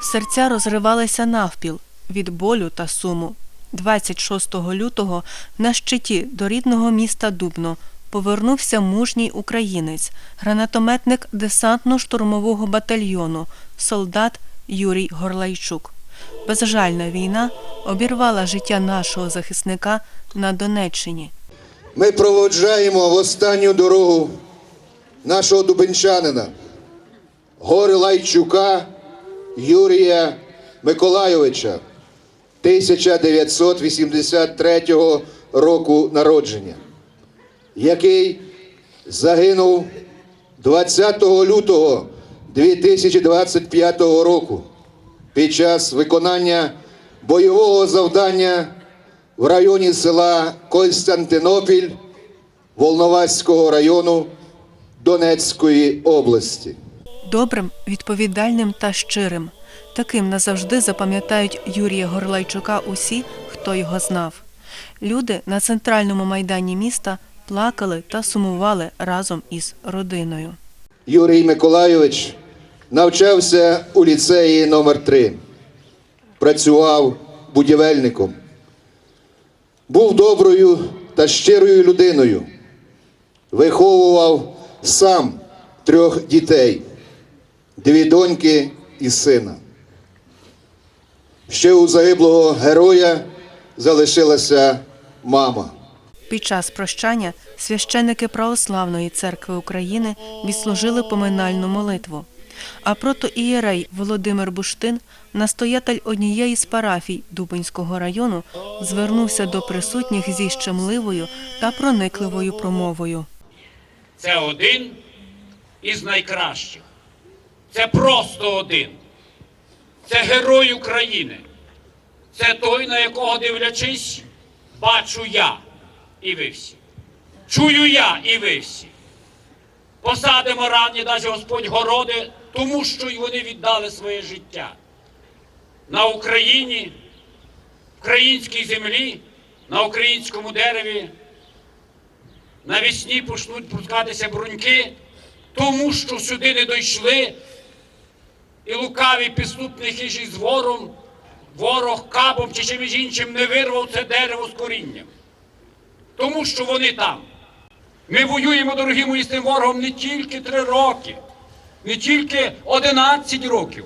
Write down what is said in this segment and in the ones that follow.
Серця розривалися навпіл від болю та суму. 26 лютого на щиті до рідного міста Дубно повернувся мужній українець, гранатометник десантно-штурмового батальйону, солдат Юрій Горлайчук. Безжальна війна обірвала життя нашого захисника на Донеччині. Ми проводжаємо в останню дорогу нашого дубенчанина, гори Лайчука Юрія Миколайовича, 1983 року народження, який загинув 20 лютого 2025 року під час виконання бойового завдання в районі села Костянтинопіль Волноваського району Донецької області. Добрим, відповідальним та щирим. Таким назавжди запам'ятають Юрія Горлайчука усі, хто його знав. Люди на центральному майдані міста плакали та сумували разом із родиною. Юрій Миколайович навчався у ліцеї номер 3 працював будівельником, був доброю та щирою людиною, виховував сам трьох дітей, дві доньки і сина. Ще у загиблого героя залишилася мама. Під час прощання священники Православної церкви України відслужили поминальну молитву. А протоієрей Володимир Буштин, настоятель однієї з парафій Дубинського району, звернувся до присутніх зі щемливою та проникливою промовою. Це один із найкращих. Це просто один. Це герой України. Це той, на якого дивлячись, бачу я і ви всі. Чую я і ви всі. Посадимо ранні, дасть Господь городи, тому що й вони віддали своє життя. На Україні, українській землі, на українському дереві навесні почнуть пускатися бруньки, тому що сюди не дійшли, і лукаві підступні хижі з вором, ворог кабом чи чимось іншим не вирвав це дерево з корінням. Тому що вони там. Ми воюємо, дорогі мої, з тим ворогом не тільки три роки, не тільки 11 років,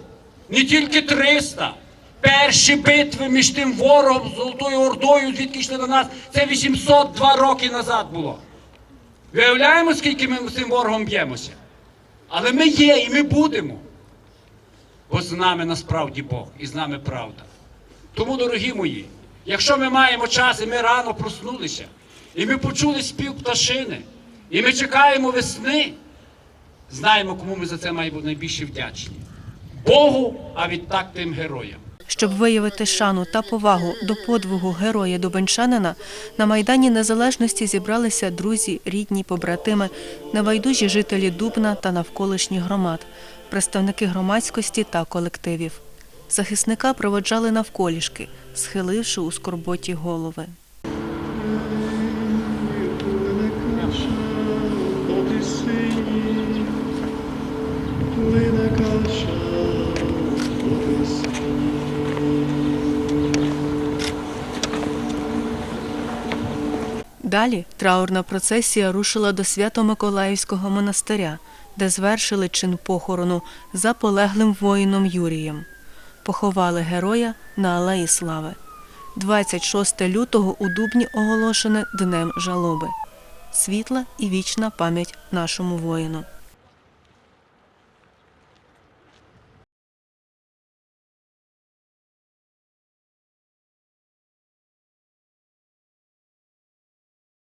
не тільки 300. Перші битви між тим ворогом Золотою Ордою, звідки йшли до нас, це 802 роки назад було. Виявляємо, скільки ми з цим ворогом б'ємося. Але ми є і ми будемо. Бо з нами насправді Бог і з нами правда. Тому, дорогі мої, якщо ми маємо час, і ми рано проснулися, і ми почули спів пташини, і ми чекаємо весни, знаємо, кому ми за це маємо найбільше вдячні. Богу, а відтак тим героям. Щоб виявити шану та повагу до подвигу героя Дубенчанина, на Майдані Незалежності зібралися друзі, рідні, побратими, небайдужі жителі Дубна та навколишніх громад, представники громадськості та колективів. Захисника проводжали навколішки, схиливши у скорботі голови. Далі траурна процесія рушила до Свято-Миколаївського монастиря, де звершили чин похорону за полеглим воїном Юрієм. Поховали героя на Алеї Слави. 26 лютого у Дубні оголошене Днем жалоби. Світла і вічна пам'ять нашому воїну.